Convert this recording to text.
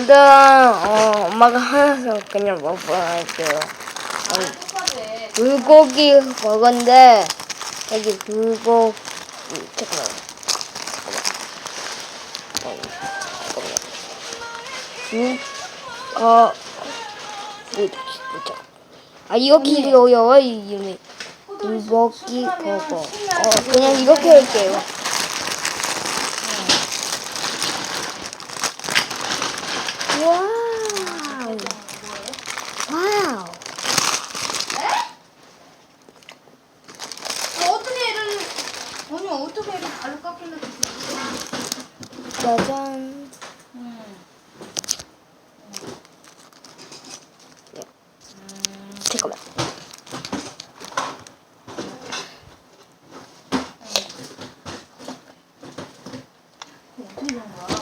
일단 어, 엄마가 하나서 그냥 먹어볼게요. 똑같아. 불고기 먹었는데 여기 불고기 잠깐만. 잠깐만 잠깐만 뭐지 뭐죠 아 여기로요 이 이름이. 불고기 버거. 어 그냥 이렇게 할게요 와우. 와우. 어떻게 이런 아니 어떻게 이런 발로 깎이는 짜잔. 잠깐만. 어떻게 이런 거야?